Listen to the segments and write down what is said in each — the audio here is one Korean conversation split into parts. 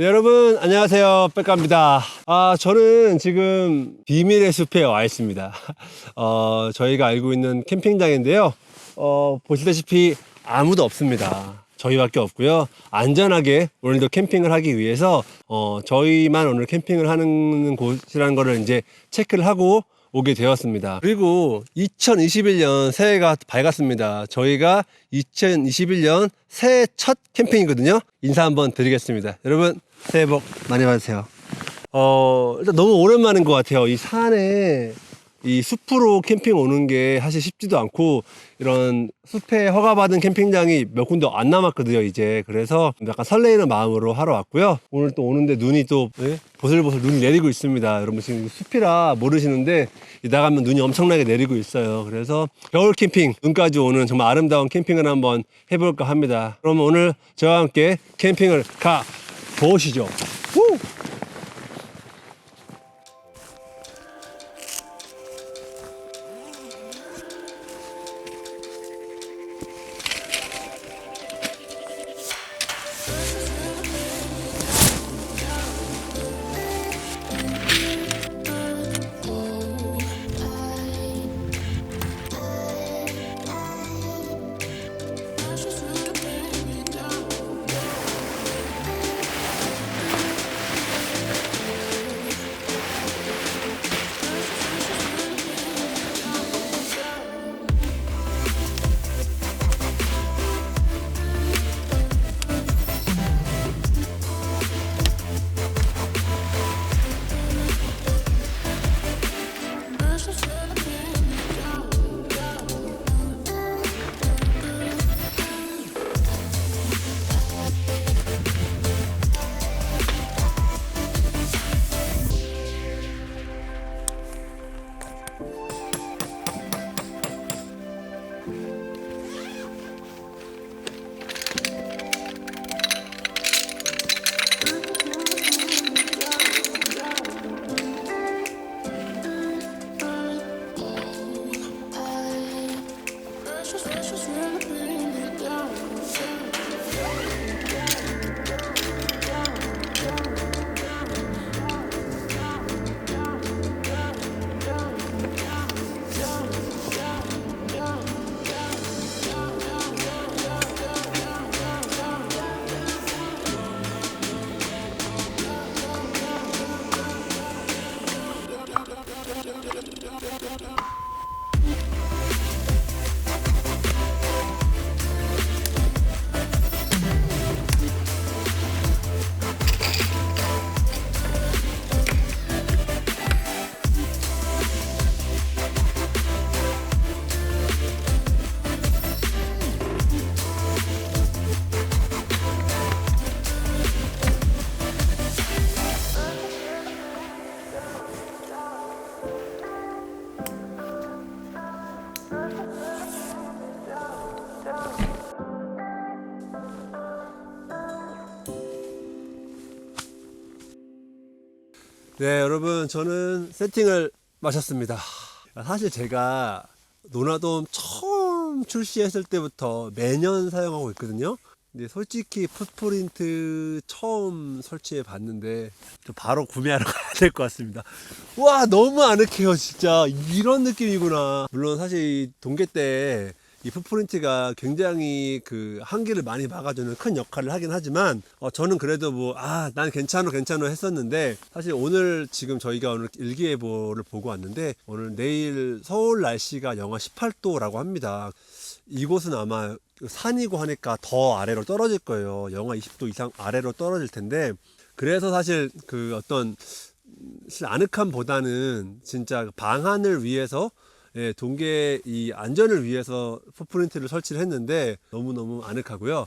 네, 여러분 안녕하세요 백가입니다 아 저는 지금 비밀의 숲에 와 있습니다 어 저희가 알고 있는 캠핑장인데요 어 보시다시피 아무도 없습니다 저희밖에 없고요 안전하게 오늘도 캠핑을 하기 위해서 어 저희만 오늘 캠핑을 하는 곳이라는 거를 이제 체크를 하고 오게 되었습니다. 그리고 2021년 새해가 밝았습니다. 저희가 2021년 새해 첫 캠핑이거든요. 인사 한번 드리겠습니다. 여러분 새해 복 많이 받으세요. 어, 일단 너무 오랜만인 것 같아요. 이 산에 이 숲으로 캠핑 오는 게 사실 쉽지도 않고 이런 숲에 허가받은 캠핑장이 몇 군데 안 남았거든요 이제 그래서 약간 설레이는 마음으로 하러 왔고요 오늘 또 오는데 눈이 또 예? 보슬보슬 눈이 내리고 있습니다 여러분 지금 숲이라 모르시는데 이 나가면 눈이 엄청나게 내리고 있어요 그래서 겨울 캠핑 눈까지 오는 정말 아름다운 캠핑을 한번 해볼까 합니다 그럼 오늘 저와 함께 캠핑을 가 보시죠 후! 네, 여러분, 저는 세팅을 마쳤습니다. 사실 제가 노나돔 처음 출시했을 때부터 매년 사용하고 있거든요. 근데 솔직히 풋프린트 처음 설치해 봤는데 저 바로 구매하러 가야 될 것 같습니다. 와, 너무 아늑해요, 진짜. 이런 느낌이구나. 물론 사실 이 동계 때 이 풋프린트가 굉장히 그 한기를 많이 막아주는 큰 역할을 하긴 하지만 어, 저는 그래도 뭐 아 난 괜찮아 괜찮아 했었는데 사실 오늘 지금 저희가 오늘 일기예보를 보고 왔는데 오늘 내일 서울 날씨가 영하 18도라고 합니다. 이곳은 아마 산이고 하니까 더 아래로 떨어질 거예요. 영하 20도 이상 아래로 떨어질 텐데 그래서 사실 그 어떤 아늑함보다는 진짜 방안을 위해서 예, 동계 이 안전을 위해서 풋프린트를 설치를 했는데 너무너무 아늑하고요.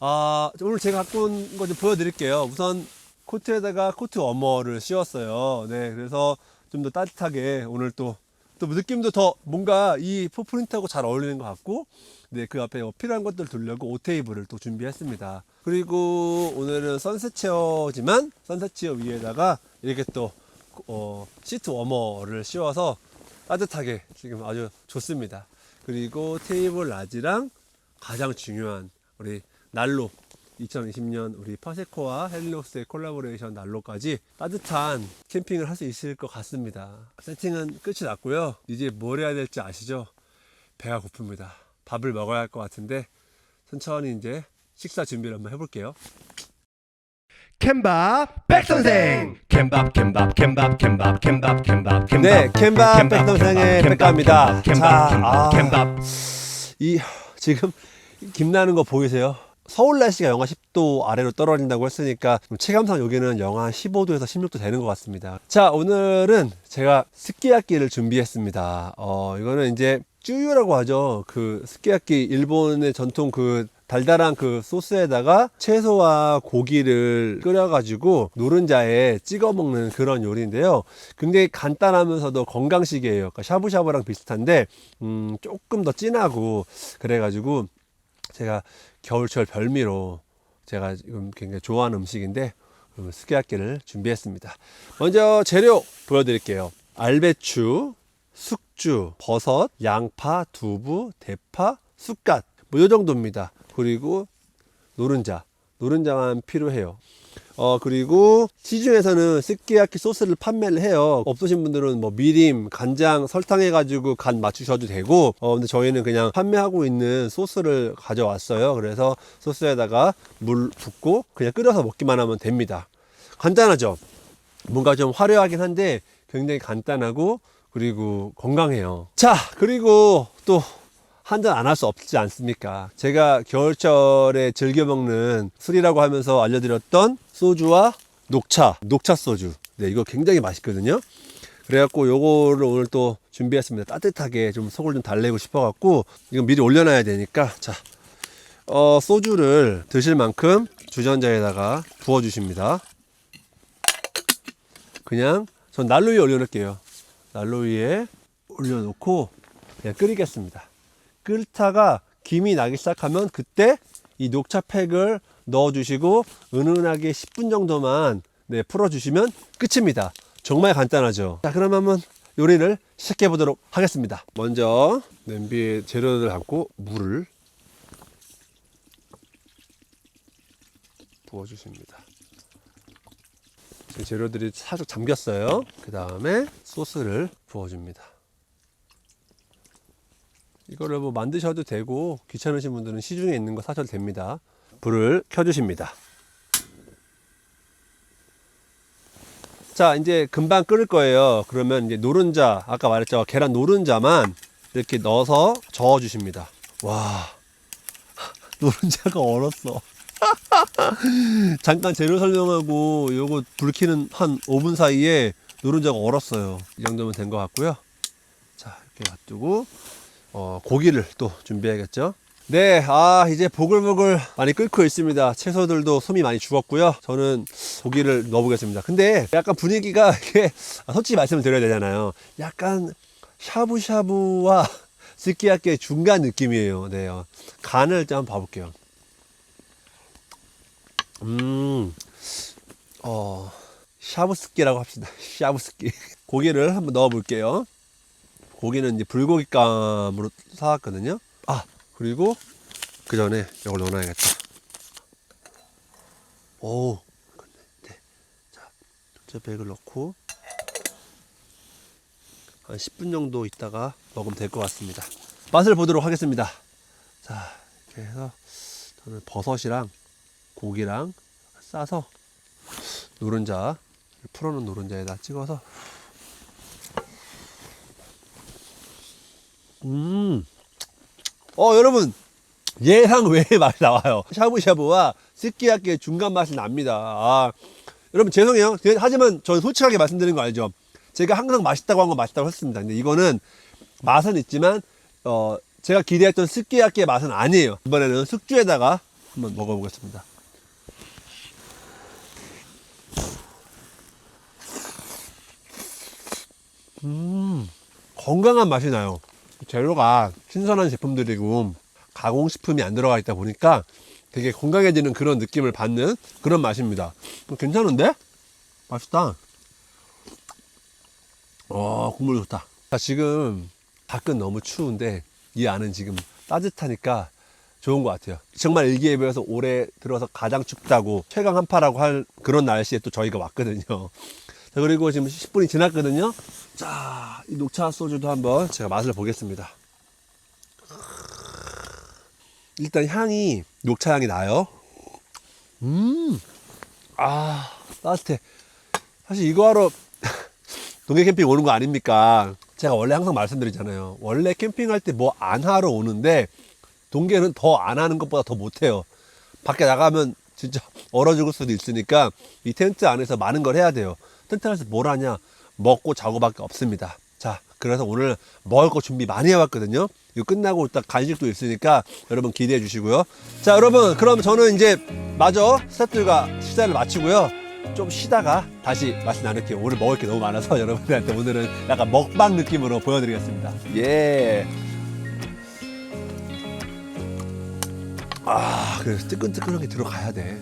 아, 오늘 제가 갖고 온 거 좀 보여드릴게요. 우선 코트에다가 코트 워머를 씌웠어요. 네, 그래서 좀 더 따뜻하게 오늘 또, 또 느낌도 더 뭔가 이 풋프린트하고 잘 어울리는 것 같고, 네, 그 앞에 필요한 것들 두려고 오테이블을 또 준비했습니다. 그리고 오늘은 선셋 체어지만 선셋 체어 위에다가 이렇게 또, 어, 시트 워머를 씌워서 따뜻하게 지금 아주 좋습니다. 그리고 테이블 라지랑 가장 중요한 우리 난로 2020년 우리 파세코와 헬리오스의 콜라보레이션 난로까지 따뜻한 캠핑을 할 수 있을 것 같습니다. 세팅은 끝이 났고요. 이제 뭘 해야 될지 아시죠? 배가 고픕니다. 밥을 먹어야 할 것 같은데 천천히 이제 식사 준비를 한번 해볼게요. 캔밥 백선생 캔밥 캔밥 캔밥 캔밥 캔밥 캔밥 캔밥 네, 캔밥 백선생의 백가입니다. 캔밥 자, 캔밥 아. 캔밥 이 지금 김 나는 거 보이세요? 서울 날씨가 영하 10도 아래로 떨어진다고 했으니까 체감상 여기는 영하 15도에서 16도 되는 것 같습니다. 자, 오늘은 제가 스키야끼를 준비했습니다. 어, 이거는 이제 쭈유라고 하죠. 그 스키야끼 일본의 전통 그 달달한 그 소스에다가 채소와 고기를 끓여가지고 노른자에 찍어 먹는 그런 요리인데요. 굉장히 간단하면서도 건강식이에요. 그러니까 샤브샤브랑 비슷한데, 음, 조금 더 진하고, 그래가지고 제가 겨울철 별미로 제가 지금 굉장히 좋아하는 음식인데, 그러면 스키야끼를 준비했습니다. 먼저 재료 보여드릴게요. 알배추, 숙주, 버섯, 양파, 두부, 대파, 쑥갓. 뭐요 정도입니다. 그리고 노른자. 노른자만 필요해요. 어, 그리고 시중에서는 스키야키 소스를 판매를 해요. 없으신 분들은 뭐 미림, 간장, 설탕 해가지고 간 맞추셔도 되고, 어, 근데 저희는 그냥 판매하고 있는 소스를 가져왔어요. 그래서 소스에다가 물 붓고 그냥 끓여서 먹기만 하면 됩니다. 간단하죠? 뭔가 좀 화려하긴 한데 굉장히 간단하고 그리고 건강해요. 자, 그리고 또 한잔 안 할 수 없지 않습니까? 제가 겨울철에 즐겨 먹는 술이라고 하면서 알려드렸던 소주와 녹차, 녹차 소주. 네, 이거 굉장히 맛있거든요. 그래갖고 요거를 오늘 또 준비했습니다. 따뜻하게 좀 속을 좀 달래고 싶어갖고 이거 미리 올려놔야 되니까 자, 어, 소주를 드실 만큼 주전자에다가 부어주십니다. 그냥 전 난로 위에 올려놓을게요. 난로 위에 올려놓고 그냥 끓이겠습니다. 끓다가 김이 나기 시작하면 그때 이 녹차 팩을 넣어 주시고 은은하게 10분 정도만 네, 풀어 주시면 끝입니다. 정말 간단하죠. 자, 그럼 한번 요리를 시작해 보도록 하겠습니다. 먼저 냄비에 재료를 담고 물을 부어 주십니다. 지금 재료들이 살짝 잠겼어요. 그 다음에 소스를 부어줍니다. 이거를 뭐 만드셔도 되고 귀찮으신 분들은 시중에 있는 거 사셔도 됩니다. 불을 켜주십니다. 자, 이제 금방 끓을 거예요. 그러면 이제 노른자, 아까 말했죠. 계란 노른자만 이렇게 넣어서 저어 주십니다. 와, 노른자가 얼었어. 잠깐 재료 설명하고 요거 불 켜는 한 5분 사이에 노른자가 얼었어요. 이 정도면 된 것 같고요. 자, 이렇게 놔두고 어, 고기를 또 준비해야겠죠. 네, 아, 이제 보글보글 많이 끓고 있습니다. 채소들도 숨이 많이 죽었고요. 저는 고기를 넣어보겠습니다. 근데 약간 분위기가 이게, 아, 솔직히 말씀을 드려야 되잖아요. 약간 샤브샤브와 스키야끼의 중간 느낌이에요. 네, 어, 간을 좀 봐볼게요. 음, 어, 샤브스키라고 합시다. 샤브스키. 고기를 한번 넣어볼게요. 고기는 이제 불고기감으로 사왔거든요. 아, 그리고 그 전에 이걸 넣어놔야겠다. 오, 네. 자, 전자백을 넣고 한 10분 정도 있다가 먹으면 될 것 같습니다. 맛을 보도록 하겠습니다. 자, 이렇게 해서 저는 버섯이랑 고기랑 싸서 노른자 풀어놓은 노른자에다 찍어서 음. 어, 여러분. 예상 외의 맛이 나와요. 샤브샤브와 스키야끼의 중간 맛이 납니다. 아, 여러분 죄송해요. 하지만 저는 솔직하게 말씀드리는 거 알죠? 제가 항상 맛있다고 한 건 맛있다고 했습니다. 근데 이거는 맛은 있지만, 어, 제가 기대했던 스키야끼의 맛은 아니에요. 이번에는 숙주에다가 한번 먹어보겠습니다. 음, 건강한 맛이 나요. 재료가 신선한 제품들이고 가공식품이 안 들어가 있다 보니까 되게 건강해지는 그런 느낌을 받는 그런 맛입니다. 어, 괜찮은데? 맛있다. 어, 국물 좋다. 자, 지금 밖은 너무 추운데 이 안은 지금 따뜻하니까 좋은 것 같아요. 정말 일기예보에서 올해 들어서 가장 춥다고 최강 한파라고 할 그런 날씨에 또 저희가 왔거든요. 자, 그리고 지금 10분이 지났거든요. 자, 이 녹차 소주도 한번 제가 맛을 보겠습니다. 일단 향이 녹차 향이 나요. 음, 아 따뜻해. 사실 이거 하러 동해 캠핑 오는 거 아닙니까? 제가 원래 항상 말씀드리잖아요. 원래 캠핑할 때 뭐 안 하러 오는데 동계는 더 안 하는 것보다 더 못해요. 밖에 나가면 진짜 얼어 죽을 수도 있으니까 이 텐트 안에서 많은 걸 해야 돼요. 안에서 뭘 하냐? 먹고 자고밖에 없습니다. 자, 그래서 오늘 먹을 거 준비 많이 해왔거든요. 이거 끝나고 일단 간식도 있으니까 여러분 기대해 주시고요. 자, 여러분, 그럼 저는 이제 마저 스태프들과 식사를 마치고요. 좀 쉬다가 다시 말씀 나눌게요. 오늘 먹을 게 너무 많아서 여러분들한테 오늘은 약간 먹방 느낌으로 보여드리겠습니다. 예. 아, 그래서 뜨끈뜨끈하게 들어가야 돼.